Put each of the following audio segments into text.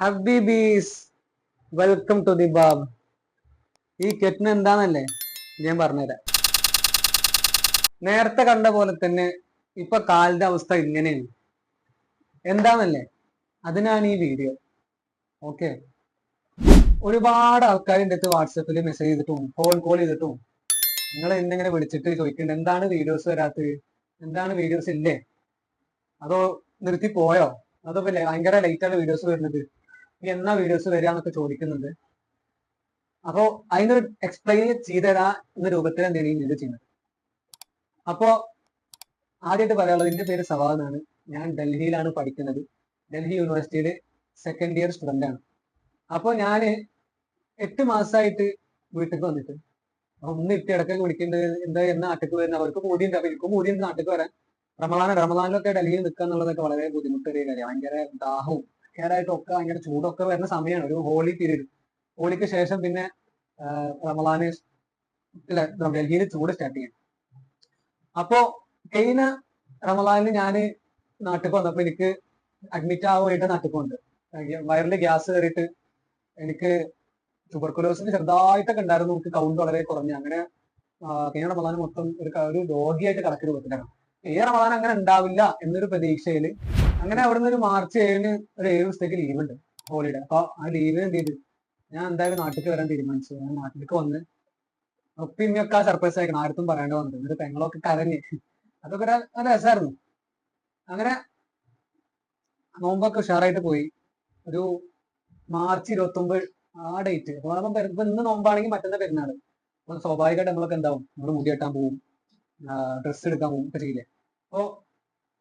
ഹബീബീസ് welcome to the ബാബ് ഈ കെറ്റിന് എന്താന്നല്ലേ ഞാൻ പറഞ്ഞുതരാം. നേരത്തെ കണ്ട പോലെ തന്നെ ഇപ്പൊ കാലിന്റെ അവസ്ഥ ഇങ്ങനെയാണ്. എന്താന്നല്ലേ? അതിനാണ് ഈ വീഡിയോ ഓക്കെ ഒരുപാട് ആൾക്കാർ എന്റെ അടുത്ത് വാട്സപ്പിൽ മെസ്സേജ് ചെയ്തിട്ടും കോൾ കോൾ ചെയ്തിട്ടും. നിങ്ങൾ എന്തെങ്കിലും വിളിച്ചിട്ട് ചോദിക്കുന്നുണ്ട് എന്താണ് വീഡിയോസ് വരാത്തത് എന്താണ് വീഡിയോസ് ഇല്ലേ? അതോ നിർത്തി പോയോ? അതോ ഭയങ്കര ലേറ്റ് ആണ് വീഡിയോസ് വരുന്നത്. എന്നാ വീഡിയോസ് വരിക എന്നൊക്കെ ചോദിക്കുന്നുണ്ട്. അപ്പോ അതിനൊരു എക്സ്പ്ലെയിൻ ചെയ്തരാ എന്ന രൂപത്തിൽ എന്തെങ്കിലും ഇത് ചെയ്യുന്നത്. അപ്പോ ആദ്യമായിട്ട് പറയാനുള്ളത് എന്റെ പേര് സവാദ് എന്നാണ്. ഞാൻ ഡൽഹിയിലാണ് പഠിക്കുന്നത്. ഡൽഹി യൂണിവേഴ്സിറ്റിയിൽ സെക്കൻഡ് ഇയർ സ്റ്റുഡന്റ് ആണ്. അപ്പോൾ ഞാൻ എട്ട് മാസമായിട്ട് വീട്ടിൽ വന്നിട്ട് അപ്പൊ ഒന്ന് ഇട്ട് ഇടയ്ക്ക് വിളിക്കേണ്ടത് എന്താ എന്ന നാട്ടിൽ വരുന്ന അവർക്ക് മൂടിയുണ്ട് അപ്പൊ എനിക്കും മൂടിയുണ്ട് നാട്ടിൽ വരാൻ. റമദാൻ റമദാനിലൊക്കെ ഡൽഹിയിൽ നിൽക്കുക എന്നുള്ളതൊക്കെ വളരെ ബുദ്ധിമുട്ടേറിയ കാര്യമാണ്. ഭയങ്കര ദാഹവും ഭയങ്കരമായിട്ടൊക്കെ ഭയങ്കര ചൂടൊക്കെ വരുന്ന സമയമാണ് ഒരു ഹോളി പീരീഡ് ഹോളിക്ക് ശേഷം പിന്നെ റമലാന് ഡൽഹിയിൽ ചൂട് സ്റ്റാർട്ട് ചെയ്യും. അപ്പോ കഴിഞ്ഞ റമലാനിൽ ഞാൻ നാട്ടിൽ വന്നപ്പോ എനിക്ക് അഡ്മിറ്റ് ആവുമായിട്ട് നാട്ടിൽ പോകുന്നുണ്ട് വയറിൽ ഗ്യാസ് കയറിയിട്ട് എനിക്ക് ട്യൂബർക്കുലോസിന് ചെറുതായിട്ടൊക്കെ ഉണ്ടായിരുന്നു. നമുക്ക് കൗണ്ട് വളരെ കുറഞ്ഞു. അങ്ങനെ കഴിഞ്ഞ റമലാന് മൊത്തം ഒരു രോഗിയായിട്ട് കണക്ക് രൂപത്തിലാണ് ഈ റമലാൻ അങ്ങനെ ഉണ്ടാവില്ല എന്നൊരു പ്രതീക്ഷയിൽ അങ്ങനെ അവിടുന്ന് ഒരു മാർച്ച് ഏഴിന് ഒരു ഏഴ് ദിവസത്തേക്ക് ലീവ് ഉണ്ട് ഹോളിഡേ അപ്പൊ ആ ലീവിന് എന്ത് ചെയ്തു ഞാൻ എന്തായാലും നാട്ടിലേക്ക് വരാൻ തീരുമാനിച്ചു. ഞാൻ നാട്ടിലേക്ക് വന്ന് ഒപ്പിമ്മയൊക്കെ സർപ്രൈസ് ആയിരിക്കണം. ആർക്കും പറയാണ്ട് വന്നത്. എന്നിട്ട് പെങ്ങളൊക്കെ കരഞ്ഞ്. അതൊക്കെ ഒരു രസമായിരുന്നു. അങ്ങനെ നോമ്പൊക്കെ ഉഷാറായിട്ട് പോയി. ഒരു മാർച്ച് ഇരുപത്തി ഒമ്പത് ആ ഡേറ്റ് അപ്പൊ ഇപ്പൊ ഇന്ന് നോമ്പാണെങ്കിൽ മറ്റന്നാ പെരുന്നാൾ. അപ്പൊ സ്വാഭാവികമായിട്ട് നമ്മളൊക്കെ എന്താവും? നമ്മൾ മുടി കെട്ടാൻ പോകും ഡ്രസ്സ് എടുക്കാൻ പോകും ഒക്കെ ചെയ്യില്ലേ? അപ്പോ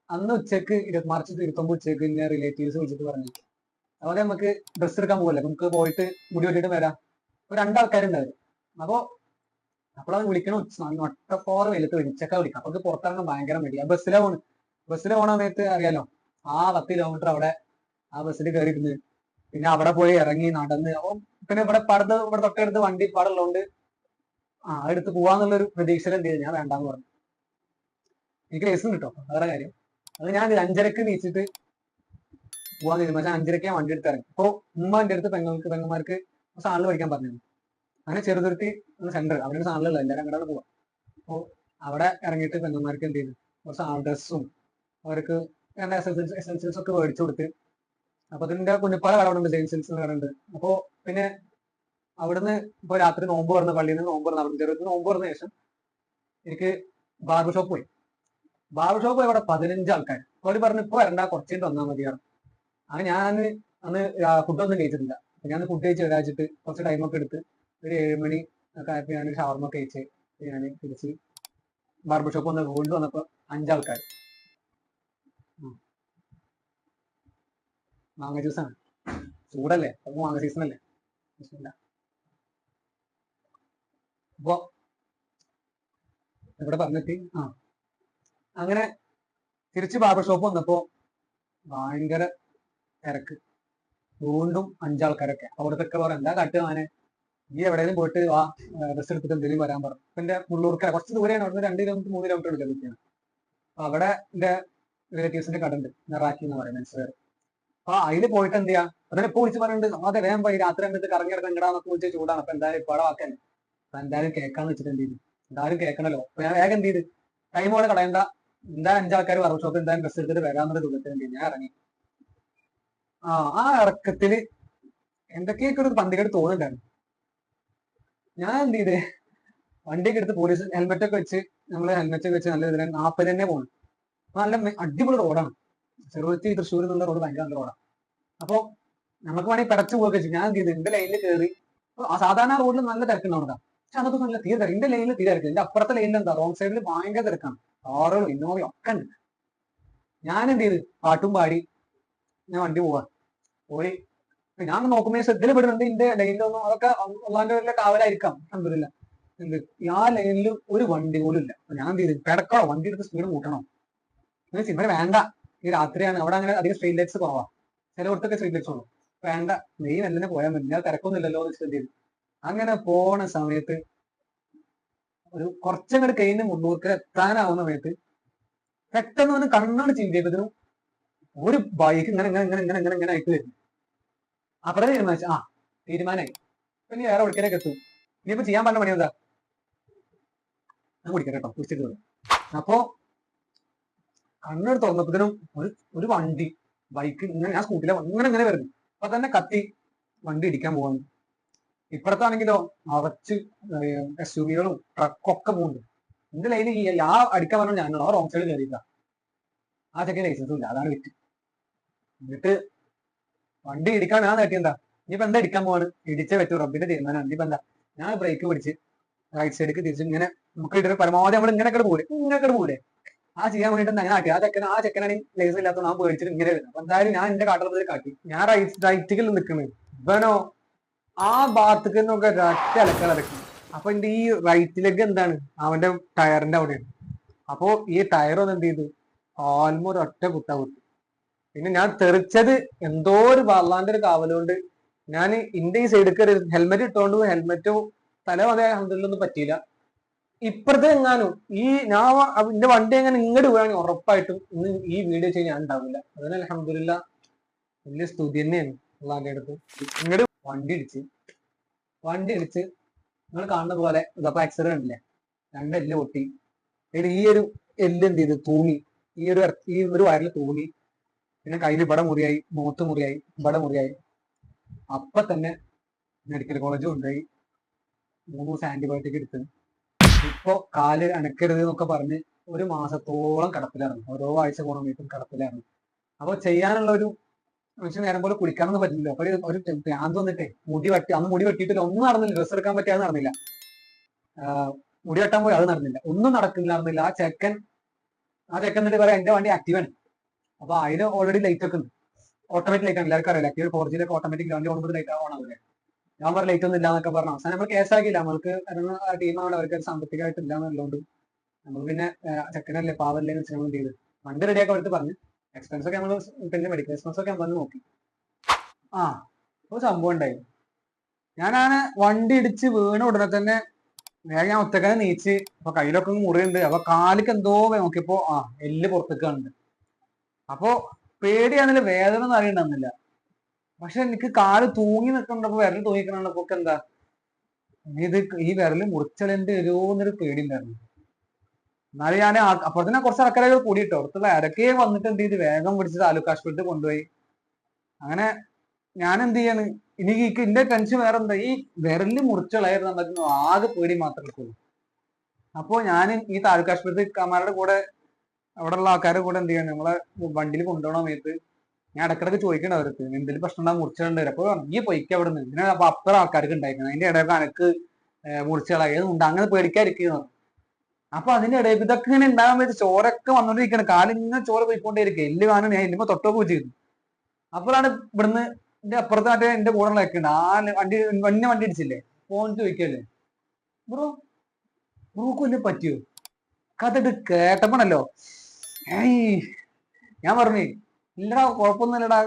അന്ന് ഉച്ചയ്ക്ക് മാർച്ച് ഇരുപത്തൊമ്പത് ഉച്ചയ്ക്ക് ഞാൻ റിലേറ്റീവ്സ് വിളിച്ചിട്ട് പറഞ്ഞു. അതുപോലെ നമുക്ക് ഡ്രസ്സ് എടുക്കാൻ പോകല്ലേ നമുക്ക് പോയിട്ട് മുടി വെട്ടിട്ട് വരാം. അപ്പൊ രണ്ടാൾക്കാരുണ്ടായിരുന്നു. അപ്പോ അപ്പോഴത് വിളിക്കണം ഒട്ടപ്പോറ് വെയിലത്ത് വിളിച്ചൊക്കെ വിളിക്കാം അപ്പൊ പുറത്തിറങ്ങാൻ ഭയങ്കര മടി ആ ബസ്സിലെ പോണ് ബസ്സിലെ പോണ സമയത്ത് അറിയാലോ? ആ പത്ത് കിലോമീറ്റർ അവിടെ ആ ബസ്സിൽ കയറിയിരുന്നു പിന്നെ അവിടെ പോയി ഇറങ്ങി നടന്ന്. അപ്പൊ പിന്നെ ഇവിടെ പടത്ത് ഇവിടെ തൊട്ടടുത്ത് വണ്ടി പാടുള്ളതുകൊണ്ട് ആ അടുത്ത് പോവാന്നുള്ളൊരു പ്രതീക്ഷയിൽ എന്ത് ചെയ്തു? ഞാൻ വേണ്ടാന്ന് പറഞ്ഞു. എനിക്ക് ലൈസൻസ് കിട്ടും. വേറെ കാര്യം. അത് ഞാൻ അഞ്ചരക്ക് നീച്ചിട്ട് പോവാൻ തീരുമാനിച്ചു അഞ്ചരക്ക് ഞാൻ വണ്ടി എടുത്ത് ഇറങ്ങി. അപ്പൊ ഉമ്മ എന്റെ അടുത്ത് പെങ്ങൾക്ക് പെങ്ങന്മാർക്ക് സാധനം പഠിക്കാൻ പറഞ്ഞു അങ്ങനെ ചെറുതുരുത്തി സെന്റർ അവിടെ ഒരു സാധനമുള്ള എല്ലാവരും അങ്ങോട്ടാണ് പോവാം. അപ്പൊ അവിടെ ഇറങ്ങിയിട്ട് പെങ്ങന്മാർക്ക് എന്ത് ചെയ്തു? കുറച്ച് ഡ്രസ്സും അവർക്ക് എസെൻഷ്യൽസ് ഒക്കെ മേടിച്ചു കൊടുത്ത്. അപ്പൊ അതിന്റെ കുഞ്ഞിപ്പാല കടവുണ്ട് ജെയിൻസിൽസ് കടയുണ്ട് അപ്പോ പിന്നെ അവിടുന്ന് ഇപ്പൊ രാത്രി നോമ്പ് പറഞ്ഞ പള്ളിയിൽ നിന്ന് നോമ്പ് പറഞ്ഞ അവിടെ ചെറുതിന് നോമ്പ് പറഞ്ഞ ശേഷം എനിക്ക് ബാർബർ ഷോപ്പ് പോയി. ബാർബർ ഷോപ്പ് ഇവിടെ പതിനഞ്ച് ആൾക്കാർ അവർ പറഞ്ഞു ഇപ്പൊ വരണ്ട കുറച്ച് തന്നാൽ മതിയാണ് അങ്ങനെ ഞാൻ അന്ന് ഫുഡൊന്നും കഴിച്ചിട്ടില്ല. ഞാൻ ഫുഡ് കഴിച്ച് വരാച്ചിട്ട് കുറച്ച് ടൈമൊക്കെ എടുത്ത് ഒരു ഏഴ് മണി ഒക്കെ ആയപ്പോ ഞാൻ ഷവർമ്മ കഴിച്ച് ഞാൻ തിരിച്ച് ബാർബർ ഷോപ്പ് വന്ന് വീണ്ടും വന്നപ്പോ അഞ്ചാൾക്കാർ മാങ്ങ ജ്യൂസാണ് ചൂടല്ലേ? അപ്പൊ മാങ്ങ സീസൺ അല്ലേ? ഇവിടെ പറഞ്ഞിട്ട് ആ. അങ്ങനെ തിരിച്ച് ബാബർ ഷോപ്പ് വന്നപ്പോ ഭയങ്കര തിരക്ക്. വീണ്ടും അഞ്ചാൾക്കാരൊക്കെ. അവിടത്തൊക്കെ പറയാം എന്താ കാട്ടുക നീ എവിടെയെങ്കിലും പോയിട്ട് ആ ബസ് എടുത്തിട്ട് എന്തെങ്കിലും വരാൻ പറഞ്ഞു പിന്നെ മുള്ളൂർക്കര കുറച്ച് ദൂരെയാണ്. അവിടുന്ന് രണ്ട് കിലോമീറ്റർ മൂന്ന് കിലോമീറ്റർ അപ്പൊ അവിടെ എന്റെ റിലേറ്റീവ്സിന്റെ കട ഉണ്ട് നെറാക്കി എന്ന് പറയുന്നത് മനസ്സിലായി? അപ്പൊ അതിൽ പോയിട്ട് എന്ത് ചെയ്യാ അതിനെ ഇപ്പൊ വിളിച്ച് പറയുന്നുണ്ട് അതെ വേഗം പോയി രാത്രി എന്നിട്ട് കറങ്ങി ഇറങ്ങി ഇങ്ങടാന്നൊക്കെ വിളിച്ച് ചൂടാണ്. അപ്പൊ എന്തായാലും ഇപ്പൊ അവിടെ വാക്കല്ലേ അപ്പൊ എന്തായാലും കേൾക്കാന്ന് വെച്ചിട്ട് എന്ത് ചെയ്തു എന്തായാലും കേൾക്കണല്ലോ. വേഗം എന്ത് ചെയ്ത് ടൈമോടെ കളയണ്ട. എന്തായാലും അഞ്ചാൾക്കാർ വർക്ക് ഷോപ്പ് എന്തായാലും ഡ്രസ് എടുത്തിട്ട് വരാന്നുള്ള രൂപത്തിൽ എന്ത് ഞാൻ ഇറങ്ങി. ആ ആ ഇറക്കത്തിൽ എന്തൊക്കെയൊക്കെ ഒരു പന്തികേട് തോന്നുന്നുണ്ടായിരുന്നു. ഞാൻ എന്ത് ചെയ്തേ? വണ്ടിയൊക്കെ എടുത്ത് പോലീസ് ഹെൽമെറ്റ് ഒക്കെ വെച്ച് നമ്മൾ ഹെൽമെറ്റ് ഒക്കെ വെച്ച് നല്ല ഇതിൽ നാൽപ്പത് തന്നെ പോകണം നല്ല അടിപൊളി റോഡാണ് ചെറുപത്തി തൃശ്ശൂർ എന്നുള്ള റോഡ് ഭയങ്കര നല്ല റോഡാണ് അപ്പൊ നമുക്ക് വേണമെങ്കിൽ പിടച്ചു പോകുക ചെയ്യും. ഞാൻ എന്ത് ചെയ്തു? എന്റെ ലൈനിൽ കയറി സാധാരണ റോഡിൽ നല്ല തിരക്കുണ്ടാവുന്നതാണ്. പക്ഷെ അതൊക്കെ നല്ല തീരെ തിരക്ക്. എന്റെ ലൈനിൽ തീരെ തിരക്ക് എന്റെ അപ്പുറത്തെ ലൈനിൽ എന്താ? റോങ് സൈഡിൽ ഭയങ്കര തിരക്കാണ്. കാറുകളും ഇന്നോവയും? ഒക്കെ ഉണ്ട്. ഞാൻ എന്ത് ചെയ്ത് പാട്ടും പാടി ഞാൻ വണ്ടി പോവാ. പോയി. ഞാൻ നോക്കുമ്പോൾ ശ്രദ്ധയിൽ പെടുന്നുണ്ട്. എന്റെ ലൈനിലൊന്നും അതൊക്കെ അള്ളാന്റെ വലിയ കാവലായിരിക്കാം. അൽഹംദുലില്ലാ എന്ത്? ആ ലൈനിൽ ഒരു വണ്ടി പോലും ഇല്ല. ഞാൻ എന്ത് ചെയ്തു കിടക്കണോ വണ്ടി എടുത്ത് സ്പീഡ് കൂട്ടണോ? ഇവിടെ വേണ്ട. ഈ രാത്രിയാണ്. അവിടെ അങ്ങനെ അധികം സ്ട്രീറ്റ് ലൈറ്റ്സ് കുറവാ. ചിലയിടത്തൊക്കെ സ്ട്രീറ്റ് ലൈറ്റ്സ് ഉള്ളൂ. വേണ്ട. നീ മെല്ലെ പോയാൽ മതി. ഞാൻ തിരക്കൊന്നുമില്ലല്ലോ എന്ന് വെച്ചിട്ട് അങ്ങനെ പോണ സമയത്ത് ഒരു കുറച്ചങ്ങോട്ട് കഴിഞ്ഞ് മുന്നൂർക്ക് എത്താനാവുന്ന സമയത്ത് പെട്ടെന്ന് ഒന്ന് കണ്ണാണ് ചിന്തിയപ്പോഴത്തേനും ഒരു ബൈക്ക് ഇങ്ങനെ ഇങ്ങനെ ഇങ്ങനെ ഇങ്ങനെ ഇങ്ങനെ ആയിട്ട് വരുന്നു അപ്പഴേ തീരുമാനിച്ചു. ആ തീരുമാനമായി പിന്നെ വേറെ ഒളിക്കലൊക്കെ എത്തും. ഇനിയിപ്പോ ചെയ്യാൻ പറഞ്ഞ പണി എന്താ? ഞാൻ കുടിക്കാം കേട്ടോ കുടിച്ചിട്ട്. അപ്പോ കണ്ണെടുത്ത് തുറന്നപ്പോഴത്തേനും ഒരു ഒരു വണ്ടി ബൈക്ക് ഇങ്ങനെ ഞാൻ സ്കൂട്ടിലെ ഇങ്ങനെ ഇങ്ങനെ വരുന്നു. അപ്പൊ തന്നെ കത്തി വണ്ടി ഇടിക്കാൻ പോകുന്നു ഇപ്പുറത്താണെങ്കിലോ അറച്ച് എസ് യു വികളും ട്രക്കൊക്കെ പോകുന്നുണ്ട്. എന്റെ ലൈനിൽ ആ അടിക്കാൻ പറഞ്ഞു ആ റോങ് സൈഡ് കയറിയില്ല ആ ചെക്കൻ ലൈസൻസ് ഇല്ല. അതാണ് വിറ്റ് എന്നിട്ട് വണ്ടി ഇടിക്കാൻ ഞാൻ നേട്ടിയെന്താ ഇനിയിപ്പോ എന്താ ഇടിക്കാൻ പോവാണ്? ഇടിച്ച പറ്റൂ. റബ്ബിന്റെ തീരുമാനം. ഇനിയിപ്പോ എന്താ? ഞാൻ ബ്രേക്ക് പിടിച്ച് റൈറ്റ് സൈഡിലേക്ക് തിരിച്ച് ഇങ്ങനെ നമുക്ക് ഇട്ടൊരു പരമാവധി നമ്മൾ ഇങ്ങനെ പോലെ ഇങ്ങനെ പോലെ ആ ചെയ്യാൻ വേണ്ടിയിട്ട് ഞാൻ ആ ചെക്കൻ ആ ചെക്കനാണ് ലൈസൻസ് ഇല്ലാത്ത ഞാൻ പേടിച്ചിട്ട് ഇങ്ങനെ വരുന്നത് അപ്പൊ എന്തായാലും ഞാൻ എന്റെ കാട്ടുള്ളതിൽ കാട്ടി. ഞാൻ റൈറ്റ് റൈറ്റിൽ നിൽക്കുന്നത് ഇവനോ ആ ഭാഗത്തേക്ക് നോക്കെ ഒരൊറ്റ അലക്കൽ അലക്കും അപ്പൊ എന്റെ ഈ റൈറ്റിലേക്ക് എന്താണ്? അവന്റെ ടയറിന്റെ അവിടെയാണ്. അപ്പോ ഈ ടയർ ഒന്ന് എന്ത് ചെയ്തു? ഒരു ഒറ്റ കുത്ത കുത്തി പിന്നെ ഞാൻ തെറിച്ചത് എന്തോ ഒരു വള്ളാന്റെ ഒരു കാവലുകൊണ്ട് ഞാൻ ഇന്റെ ഈ സൈഡിൽ കയറി ഹെൽമെറ്റ് ഇട്ടോണ്ട് ഹെൽമെറ്റോ തല അതേ ഹെൽമെറ്റിലൊന്നും പറ്റിയില്ല. ഇപ്പുറത്തെ എങ്ങാനും ഈ ഞാൻ എന്റെ വണ്ടി എങ്ങനെ ഇങ്ങോട്ട് പോയാണെങ്കിൽ ഉറപ്പായിട്ടും ഇന്ന് ഈ വീഡിയോ ചെയ്യാൻ ഞാൻ ഉണ്ടാവില്ല. അതിന് അലഹമില്ല വലിയ സ്തുതി തന്നെയാണ് അള്ളാന്റെ അടുത്ത്. ഇങ്ങോട്ട് വണ്ടി ഇടിച്ച് വണ്ടി ഇടിച്ച് നിങ്ങൾ കാണുന്ന പോലെ ഇതപ്പോ ആക്സിഡന്റ് ഇല്ലേ രണ്ട് എല്ല് പൊട്ടി. ഈ ഒരു എല്ല് എന്ത് ചെയ്ത്? തൂങ്ങി. ഈ ഒരു ഈ ഒരു വയറിൽ തൂങ്ങി. പിന്നെ കയ്യിൽ ഇവിടെ മുറിയായി മൂത്ത് മുറിയായി ഇവിടെ മുറിയായി. അപ്പൊ തന്നെ മെഡിക്കൽ കോളേജ് കൊണ്ടുപോയി. മൂന്ന് ദിവസം ആന്റിബയോട്ടിക് എടുത്ത്. ഇപ്പൊ കാൽ അനക്കരുത് എന്നൊക്കെ പറഞ്ഞ് ഒരു മാസത്തോളം കിടപ്പിലായിരുന്നു. ഓരോ ആഴ്ച പോണ വീട്ടും കിടപ്പിലായിരുന്നു. അപ്പൊ ചെയ്യാനുള്ള ഒരു മനുഷ്യൻ നേരം പോലെ കുളിക്കാനൊന്നും പറ്റില്ല അപ്പൊ ഒരു- ഭ്രാന്ത് വന്നിട്ടേ മുടി വെട്ടി അന്ന് മുടി വെട്ടിയിട്ടില്ല. ഒന്നും നടന്നില്ല. ഡ്രസ് എടുക്കാൻ പറ്റിയത് നടന്നില്ല. മുടി വെട്ടാൻ പോയി അത് നടന്നില്ല. ഒന്നും നടക്കില്ല നടന്നില്ല. ആ ചെക്കൻ ആ ചെക്കൻ എന്നിട്ട് പറയാം എന്റെ വണ്ടി ആക്റ്റീവാണ് അപ്പൊ അതിന് ഓൾറെഡി ലൈറ്റ് ഒക്കെ ഓട്ടോമാറ്റിക് ലൈറ്റ് ആണ്. എല്ലാവർക്കും അറിയില്ല ഫോർ ജിയിലൊക്കെ ഓട്ടോമാറ്റിക് വണ്ടി ഓടുമ്പോൾ ലൈറ്റ് ഓൺ ആവില്ലേ ഞാൻ പറഞ്ഞ ലൈറ്റ് ഒന്നും ഇല്ല എന്നൊക്കെ പറഞ്ഞു അവസാനം നമ്മൾ കേസാക്കിയില്ല നമ്മൾക്ക് ടീം ടീമാണ് അവർക്ക് സാമ്പത്തികമായിട്ട് ഇല്ല എന്നുള്ളതുകൊണ്ട് നമ്മൾ പിന്നെ ചെക്കനല്ലേ പാവല്ലേ എന്ന് നമ്മൾ ചെയ്ത്? വണ്ടി റെഡിയാക്കി അവർക്ക് പറഞ്ഞു. എക്സ്പെൻസ് ഒക്കെ നമ്മൾ പിന്നെ മെഡിക്കൽ എക്സ്പെൻസ് ഒക്കെ നമ്മൾ നോക്കി. ആ ഒരു സംഭവം ഉണ്ടായി. ഞാനാണ് വണ്ടി ഇടിച്ച് വീണ ഉടനെ തന്നെ വേഗം ഞാൻ ഒറ്റക്കാൻ നീച്ച് അപ്പൊ കയ്യിലൊക്കെ മുറി മുറിയുണ്ട് അപ്പൊ കാലിക്ക് എന്തോ നോക്കിയപ്പോ ആ എല്ല് പുറത്തേക്കാണ്ട് അപ്പോ പേടിയാണെന്നില്ല വേദന ഒന്നും അറിയണ്ടെന്നില്ല പക്ഷെ എനിക്ക് കാൽ തൂങ്ങി നിൽക്കണ്ടപ്പോ വിരൽ തൂങ്ങിക്കണപ്പോ എന്താ? ഇത് ഈ വിരൽ മുറിച്ചലിന്റെ എന്നൊരു പേടി ഉണ്ടായിരുന്നു എന്നാലും ഞാൻ അപ്പൊ തന്നെ കുറച്ച് ആൾക്കാരെ കൂടിയിട്ടോ. അടുത്തുള്ള ആരൊക്കെ വന്നിട്ട് എന്ത് ചെയ്ത്? വേഗം പിടിച്ച് താലൂക്ക് ആശുപത്രിയിൽ കൊണ്ടുപോയി. അങ്ങനെ ഞാൻ എന്ത് ചെയ്യാണ്? ഇനി എന്റെ ടെൻഷൻ വേറെ എന്താ? ഈ വിരൽ മുറിച്ചളായിരുന്നു നമുക്ക് ആകെ പേടി മാത്രമേ ഉള്ളൂ. അപ്പോ ഞാൻ ഈ താലൂക്ക് ആശുപത്രി കമാരുടെ കൂടെ അവിടെ ഉള്ള ആൾക്കാരുടെ കൂടെ എന്ത് ചെയ്യണം? നമ്മളെ വണ്ടിയിൽ കൊണ്ടുപോകണ സമയത്ത് ഞാൻ ഇടക്കിടക്ക് ചോദിക്കണ്ട അവർക്ക്. എന്തെങ്കിലും പ്രശ്നം ഉണ്ടാകും മുറിച്ചിട്ടുണ്ട് അപ്പൊ നീ പൊയ്ക്ക് അവിടെ നിന്ന് അപ്പൊ അപ്പുറം ആൾക്കാർക്ക് ഉണ്ടായിരുന്നു അതിന്റെ ഇടയിൽ അനക്ക് മുറിച്ചളായതുണ്ട് അങ്ങനെ പേടിക്കാതിരിക്കുന്നു അപ്പൊ അതിന്റെ ഇടയിൽ ഇതൊക്കെ ഇങ്ങനെ ഉണ്ടാകാൻ വേണ്ടി ചോരൊക്കെ വന്നോണ്ടിരിക്കണം. കാലിങ്ങനെ ചോര പോയിക്കൊണ്ടേയിരിക്കും. എല്ലു കാണും ഞാൻ എല്ലുമ്പോ തൊട്ടോ പൂജിക്കുന്നു അപ്പോഴാണ് ഇവിടുന്ന് എന്റെ അപ്പുറത്തെ മറ്റേ എന്റെ കൂടെ ആ വണ്ടി വന്നെ വണ്ടി ഇടിച്ചില്ലേ? ഫോൺ ചോദിക്കല്ലേ ബ്രോ ബ്രോക്ക് വല്ല പറ്റിയോ? കഥ കേട്ടപ്പോണല്ലോ ഏയ് ഞാൻ പറഞ്ഞേ ഇല്ലടാ കുഴപ്പമൊന്നുമില്ലടാ.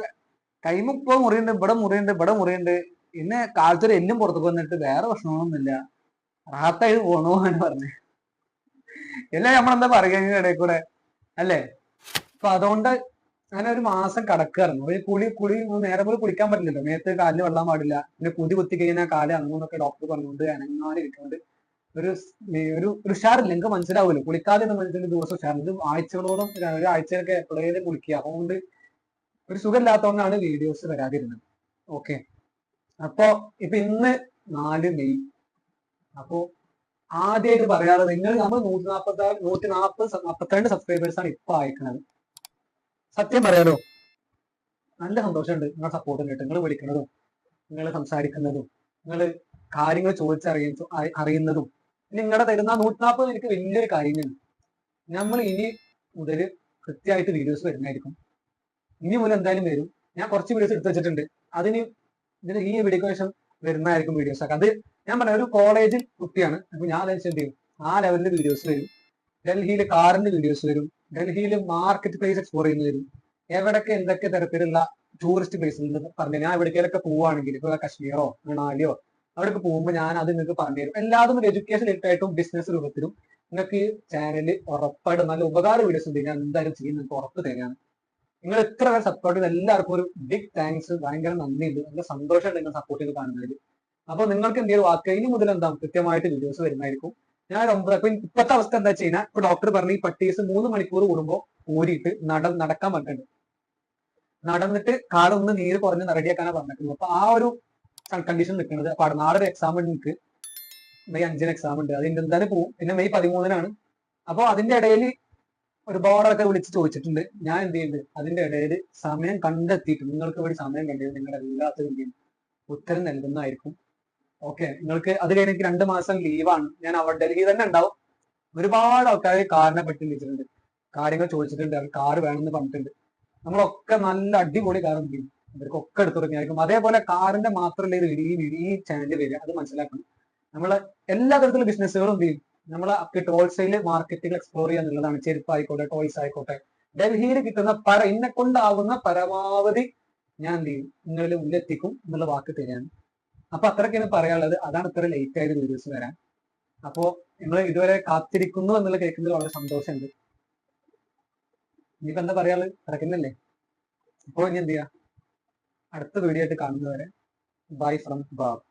കൈമ ഇപ്പൊ മുറിയുണ്ട് ഇവിടെ മുറിയുണ്ട് ഇവിടെ മുറിയുണ്ട്. പിന്നെ കാലത്തൊരു എല്ലും പുറത്തേക്ക് വന്നിട്ട് വേറെ പ്രശ്നങ്ങളൊന്നുമില്ല. റാത്തായി പോണോ എന്ന് പറഞ്ഞു. എല്ലാം നമ്മളെന്താ പറയുക ഇടയിൽ കൂടെ അല്ലേ? അപ്പൊ അതുകൊണ്ട് അങ്ങനെ ഒരു മാസം കടക്കായിരുന്നു. ഒരു കുളി കുളി നേരെ പോലെ കുളിക്കാൻ പറ്റില്ലല്ലോ. നേരത്തെ കാലിൽ വെള്ളം പാടില്ല. പിന്നെ കുതി കുത്തി കഴിഞ്ഞാൽ കാൽ അനങ്ങുന്നൊക്കെ ഡോക്ടർ പറഞ്ഞുകൊണ്ട് അനങ്ങാതെ ഇരിക്കുന്നുണ്ട് ഒരു ഒരു ഒരു ഉഷാറില്ല. നിങ്ങൾക്ക് മനസ്സിലാവില്ല കുളിക്കാതെ മനസ്സിലായി ദിവസം ഉഷാറില്ല. ഇത് ആഴ്ചകളോളം ഒരു ഒരു ആഴ്ചയൊക്കെ എപ്പോഴേലും കുളിക്കുക. അതുകൊണ്ട് ഒരു സുഖമില്ലാത്തതുകൊണ്ടാണ് വീഡിയോസ് വരാതിരുന്നത്. ഓക്കെ. അപ്പോ ഇപ്പൊ ഇന്ന് നാല് മെയ്. അപ്പോ ആദ്യമായിട്ട് പറയാറ് നിങ്ങൾ നമ്മൾ നൂറ്റി നാൽപ്പത്തി ആറ് നൂറ്റി നാൽപ്പത് നാൽപ്പത്തിരണ്ട് സബ്സ്ക്രൈബേഴ്സ് ആണ് ഇപ്പൊ അയക്കുന്നത്. സത്യം പറയാലോ. നല്ല സന്തോഷമുണ്ട് നിങ്ങളെ സപ്പോർട്ട് കേട്ട്. നിങ്ങൾ വിളിക്കുന്നതും നിങ്ങൾ സംസാരിക്കുന്നതും നിങ്ങൾ കാര്യങ്ങൾ ചോദിച്ചറിയ അറി- അറിയുന്നതും നിങ്ങളുടെ തരുന്ന നൂറ്റി നാൽപ്പത് എനിക്ക് വലിയൊരു കാര്യമാണ്. നമ്മൾ ഇനി മുതൽ കൃത്യമായിട്ട് വീഡിയോസ് വരുന്നതായിരിക്കും. ഇനി മുതൽ എന്തായാലും വരും. ഞാൻ കുറച്ച് വീഡിയോസ് എടുത്തു വെച്ചിട്ടുണ്ട്. അതിന് ഇതിന് ഈ വീഡിയോക്ക് ശേഷം വരുന്നതായിരിക്കും വീഡിയോസ് അത് ഞാൻ പറഞ്ഞ ഒരു കോളേജിൽ കുട്ടിയാണ്. അപ്പൊ ഞാൻ എന്ത് ചെയ്യും? ആ ലെവലിന്റെ വീഡിയോസ് വരും. ഡൽഹിയിൽ കാറിന്റെ വീഡിയോസ് വരും. ഡൽഹിയിൽ മാർക്കറ്റ് പ്ലേസ് എക്സ്പ്ലോർ ചെയ്യുന്ന വരും. എവിടൊക്കെ എന്തൊക്കെ തരത്തിലുള്ള ടൂറിസ്റ്റ് പ്ലേസ് ഉണ്ട് പറഞ്ഞു ഞാൻ എവിടേക്കൊക്കെ പോവുകയാണെങ്കിൽ ഇപ്പൊ കശ്മീറോ മണാലിയോ അവിടേക്ക് പോകുമ്പോൾ ഞാൻ അത് നിങ്ങൾക്ക് പറഞ്ഞു തരും. എല്ലാതും ഒരു എഡ്യൂക്കേഷൻ ആയിട്ടും ബിസിനസ് രൂപത്തിലും നിങ്ങൾക്ക് ചാനലിൽ ഉറപ്പായിട്ടും നല്ല ഉപകാര വീഡിയോസ് ഉണ്ട്. ഞാൻ എന്തായാലും ചെയ്യും നിങ്ങൾക്ക് ഉറപ്പ് തരാണ് നിങ്ങൾ ഇത്ര സപ്പോർട്ട് ചെയ്ത് എല്ലാവർക്കും ഒരു ബിഗ് താങ്ക്സ് ഭയങ്കര നന്ദിയുണ്ട്. നല്ല സന്തോഷമുണ്ട് നിങ്ങൾ സപ്പോർട്ട് ചെയ്ത് കാണുന്നതിൽ. അപ്പൊ നിങ്ങൾക്ക് എന്തെങ്കിലും വാക്ക് ഇനി മുതൽ എന്താ കൃത്യമായിട്ട് വീഡിയോസ് വരുന്നതായിരിക്കും. ഞാൻ ഒരു ഒമ്പത് അപ്പൊ ഇപ്പോഴത്തെ അവസ്ഥ എന്താ വെച്ച് ഇപ്പൊ ഡോക്ടർ പറഞ്ഞു ഈ പട്ടീസ് മൂന്ന് മണിക്കൂർ കൂടുമ്പോൾ ഊരിയിട്ട് നട നടക്കാൻ പറഞ്ഞിട്ടുണ്ട്. നടന്നിട്ട് കാലൊന്ന് നീര് കുറഞ്ഞ് റെഡിയാക്കാനാണ് പറഞ്ഞിട്ടുള്ളത് അപ്പൊ ആ ഒരു കണ്ടീഷൻ നിൽക്കുന്നത്. അപ്പൊ നാളെ ഒരു എക്സാം ഉണ്ട് എനിക്ക്. മെയ് അഞ്ചിന് എക്സാം ഉണ്ട്. അതിന്റെ എന്തായാലും പോവും. പിന്നെ മെയ് പതിമൂന്നിനാണ്. അപ്പൊ അതിന്റെ ഇടയിൽ ഒരുപാട് ആൾക്കാർ വിളിച്ച് ചോദിച്ചിട്ടുണ്ട്. ഞാൻ എന്ത് ചെയ്യുന്നത് അതിന്റെ ഇടയിൽ സമയം കണ്ടെത്തിയിട്ട് നിങ്ങൾക്ക് വേണ്ടി സമയം കണ്ടെത്തി നിങ്ങളുടെ എല്ലാത്തിനും ഉത്തരം നൽകുന്നതായിരിക്കും. ഓക്കെ നിങ്ങൾക്ക് അത് കഴിഞ്ഞ് എനിക്ക് രണ്ട് മാസം ലീവാണ് ഞാൻ അവിടെ ഡൽഹി തന്നെ ഉണ്ടാവും. ഒരുപാട് ആൾക്കാർ കാറിനെ പറ്റി വിളിച്ചിട്ടുണ്ട്. കാര്യങ്ങൾ ചോദിച്ചിട്ടുണ്ട്. അവർ കാറ് വേണമെന്ന് പറഞ്ഞിട്ടുണ്ട്. നമ്മളൊക്കെ നല്ല അടിപൊളി എന്ത് ചെയ്യും ഇവർക്കൊക്കെ എടുത്തു തുടങ്ങിയായിരിക്കും അതേപോലെ കാറിന്റെ മാത്രമല്ല ഒരു ഈ ചാനൽ ഈ ചാനലിൽ വരിക. അത് മനസ്സിലാക്കണം. നമ്മളെ എല്ലാ തരത്തിലുള്ള ബിസിനസ്സുകളും എന്ത് ചെയ്യും? നമ്മളെ ടോൾസെയിൽ മാർക്കറ്റുകൾ എക്സ്പ്ലോർ ചെയ്യുക എന്നുള്ളതാണ്. ചെരുപ്പ് ആയിക്കോട്ടെ ടോയ്സ് ആയിക്കോട്ടെ. ഡൽഹിയിൽ കിട്ടുന്ന പര ഇന്നെ കൊണ്ടാവുന്ന പരമാവധി ഞാൻ എന്ത് ചെയ്യും? നിങ്ങളിൽ മുന്നിലെത്തിക്കും എന്നുള്ള വാക്ക് തരാണ് അപ്പൊ അത്രയ്ക്കാണ് പറയാനുള്ളത്. അതാണ് ഇത്ര ലേറ്റ് ആയത് വീഡിയോസ് വരാൻ. അപ്പോ നിങ്ങൾ ഇതുവരെ കാത്തിരിക്കുന്നു എന്നുള്ള കേൾക്കുന്നതിൽ വളരെ സന്തോഷമുണ്ട്. ഇനിയിപ്പോ എന്താ പറയാനുള്ളത് കിടക്കുന്നല്ലേ അപ്പോൾ ഇനി എന്ത് ചെയ്യാ? അടുത്ത വീഡിയോ ആയിട്ട് കാണുന്നവരെ ബൈ ഫ്രം ബാബ്